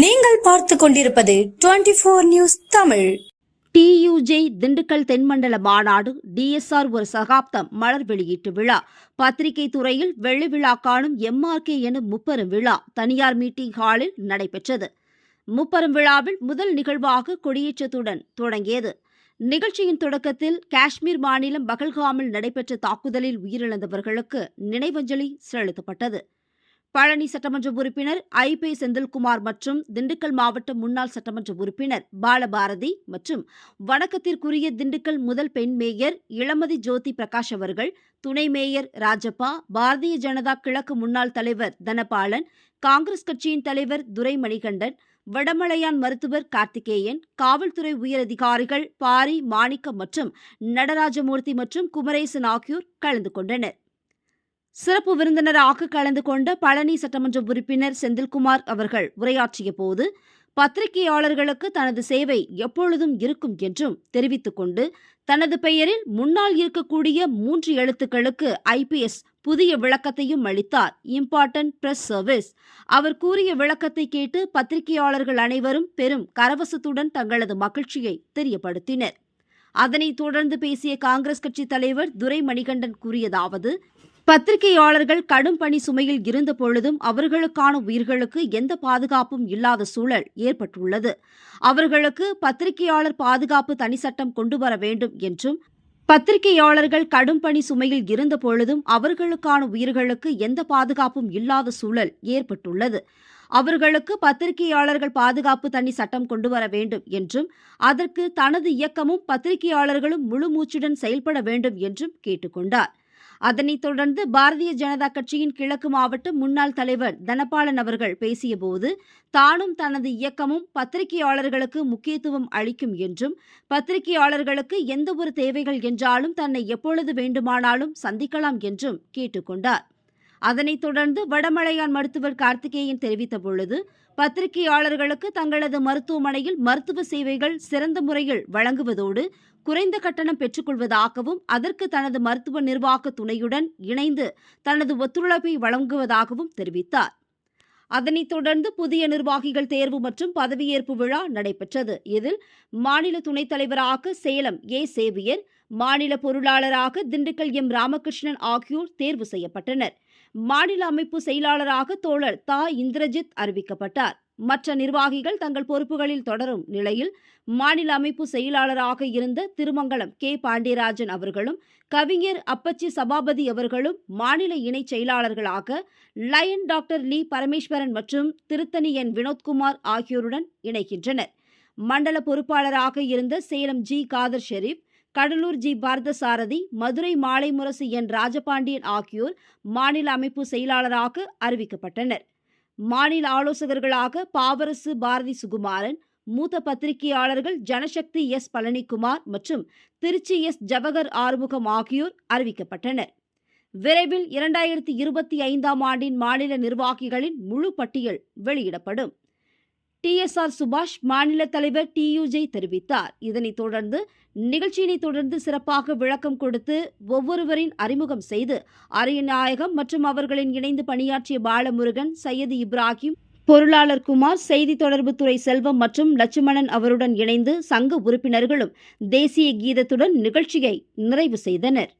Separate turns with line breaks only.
நீங்கள் பார்த்து கொண்டிருப்பது twenty four news Tamil.
TUJ Dindigul தென்மண்டல மாநாடு டிஎஸ்ஆர் ஒரு சகாப்தம் மலர் வெளியீட்டு விழா. பத்திரிகை துறையில் வெள்ளி விழா காணும் எம்ஆர்கே எனும் முப்பெரும் விழா தனியார் மீட்டிங் ஹாலில் நடைபெற்றது. முப்பெரும் விழாவில் முதல் நிகழ்வாக கொடியேற்றத்துடன் தொடங்கியது. நிகழ்ச்சியின் தொடக்கத்தில் காஷ்மீர் மாநிலம் பகல்காமில் நடைபெற்ற தாக்குதலில் உயிரிழந்தவர்களுக்கு நினைவஞ்சலி செலுத்தப்பட்டது. பழனி சட்டமன்ற உறுப்பினர் ஐ பி செந்தில்குமார் மற்றும் திண்டுக்கல் மாவட்ட முன்னாள் சட்டமன்ற உறுப்பினர் பாலபாரதி மற்றும் வணக்கத்திற்குரிய திண்டுக்கல் முதல் பெண் மேயர் இளமதி ஜோதி பிரகாஷ் அவர்கள் துணை மேயர் ராஜப்பா பாரதிய ஜனதா கிழக்கு முன்னாள் தலைவர் தனபாலன் காங்கிரஸ் கட்சியின் தலைவர் துரை மணிகண்டன் வடமலையான் மருத்துவர் கார்த்திகேயன் காவல்துறை உயரதிகாரிகள் பாரி மாணிக்கம் மற்றும் நடராஜமூர்த்தி மற்றும் குமரேசன் ஆகியோர் கலந்து கொண்டனர். சிறப்பு விருந்தினராக கலந்து கொண்ட பழனி சட்டமன்ற உறுப்பினர் செந்தில்குமார் அவர்கள் உரையாற்றிய போது பத்திரிகையாளர்களுக்கு தனது சேவை எப்பொழுதும் இருக்கும் என்றும் தெரிவித்துக் கொண்டு தனது பெயரில் முன்னால் இருக்கக்கூடிய மூன்று எழுத்துக்களுக்கு ஐபிஎஸ் புதிய விளக்கத்தையும் அளித்தார். இம்பார்ட்டன்ட் பிரஸ் சர்வீஸ் அவர் கூறிய விளக்கத்தை கேட்டு பத்திரிகையாளர்கள் அனைவரும் பெரும் கரவசத்துடன் தங்களது மகிழ்ச்சியை தெரியப்படுத்தினர். அதனைத் தொடர்ந்து பேசிய காங்கிரஸ் கட்சி தலைவர் துரை மணிகண்டன் கூறியதாவது பத்திரிகையாளர்கள் கடும் பணி சுமையில் இருந்த பொழுதும் அவர்களுக்கான உயிர்களுக்கு எந்த பாதுகாப்பும் இல்லாத சூழல் ஏற்பட்டுள்ளது. அவர்களுக்கு பத்திரிகையாளர் பாதுகாப்பு தனி சட்டம் கொண்டு வர வேண்டும் என்றும் பத்திரிகையாளர்கள் கடும் பணி சுமையில் இருந்த பொழுதும் அவர்களுக்கான உயிர்களுக்கு எந்த பாதுகாப்பும் இல்லாத சூழல் ஏற்பட்டுள்ளது. அவர்களுக்கு பத்திரிகையாளர்கள் பாதுகாப்பு தனி சட்டம் கொண்டு வர வேண்டும் என்றும் அதற்கு தனது இயக்கமும் பத்திரிகையாளர்களும் முழு மூச்சுடன் செயல்பட வேண்டும் என்றும் கேட்டுக்கொண்டார். அதனைத் தொடர்ந்து பாரதிய ஜனதா கட்சியின் கிழக்கு மாவட்ட முன்னாள் தலைவர் தனபாலன் அவர்கள் பேசியபோது தானும் தனது இயக்கமும் பத்திரிகையாளர்களுக்கு முக்கியத்துவம் அளிக்கும் என்றும் பத்திரிகையாளர்களுக்கு எந்த ஒரு தேவைகள் என்றாலும் தன்னை எப்பொழுது வேண்டுமானாலும் சந்திக்கலாம் என்றும் கேட்டுக்கொண்டார் அதனைத் தொடர்ந்து வடமலையான் மருத்துவர் கார்த்திகேயன் தெரிவித்த பொழுது பத்திரிகையாளர்களுக்கு தங்களது மருத்துவமனையில் மருத்துவ சேவைகள் சிறந்த முறையில் வழங்குவதோடு குறைந்த கட்டணம் பெற்றுக்கொள்வதாகவும் அதற்கு தனது மருத்துவ நிர்வாக துணையுடன் இணைந்து தனது ஒத்துழைப்பை வழங்குவதாகவும் தெரிவித்தார். அதனைத் தொடர்ந்து புதிய நிர்வாகிகள் தேர்வு மற்றும் பதவியேற்பு விழா நடைபெற்றது. இதில் மாநில துணைத் தலைவராக சேலம் ஏ. சேவியர் மாநில பொருளாளராக திண்டுக்கல் எம். ராமகிருஷ்ணன் ஆகியோர் தேர்வு செய்யப்பட்டனர். மாநில அமைப்பு செயலாளராக தோழர் தா. இந்திரஜித் அறிவிக்கப்பட்டார். மற்ற நிர்வாகிகள் தங்கள் பொறுப்புகளில் தொடரும் நிலையில் மாநில அமைப்பு செயலாளராக இருந்த திருமங்கலம் கே. பாண்டியராஜன் அவர்களும் கவிஞர் அப்பச்சி சபாபதி அவர்களும் மாநில இணைச் செயலாளர்களாக லயன் டாக்டர் லீ பரமேஸ்வரன் மற்றும் திருத்தணி என் வினோத்குமார் ஆகியோருடன் இணைகின்றனர். மண்டல பொறுப்பாளராக இருந்த சேலம் ஜி. காதர் ஷெரீப் கடலூர் ஜி பார்த்தசாரதி மதுரை மாலை முரசு என் ராஜபாண்டியன் ஆகியோர் மாநில அமைப்பு செயலாளராக அறிவிக்கப்பட்டனர். மாநில ஆலோசகர்களாக பாவரசு பாரதி சுகுமாரன் மூத்த பத்திரிகையாளர்கள் ஜனசக்தி எஸ் பழனிக்குமார் மற்றும் திருச்சி எஸ் ஜவஹர் ஆறுமுகம் ஆகியோர் அறிவிக்கப்பட்டனர். விரைவில் இரண்டாயிரத்தி இருபத்தி ஐந்தாம் ஆண்டின் மாநில நிர்வாகிகளின் முழு பட்டியல் வெளியிடப்படும். டிஎஸ்ஆர் சுபாஷ் மாநில தலைவர் டியூஜே தெரிவித்தார். இதனைத் தொடர்ந்து நிகழ்ச்சியினை தொடர்ந்து சிறப்பாக விளக்கம் கொடுத்து ஒவ்வொருவரின் அறிமுகம் செய்து அரியநாயகம் மற்றும் அவர்களின் இணைந்து பணியாற்றிய பாலமுருகன் சையது இப்ராஹிம் பொருளாளர் குமார் செய்தி தொடர்புத்துறை செல்வம் மற்றும் லட்சுமணன் அவருடன் இணைந்து சங்க உறுப்பினர்களும் தேசிய கீதத்துடன் நிகழ்ச்சியை நிறைவு செய்தனர்.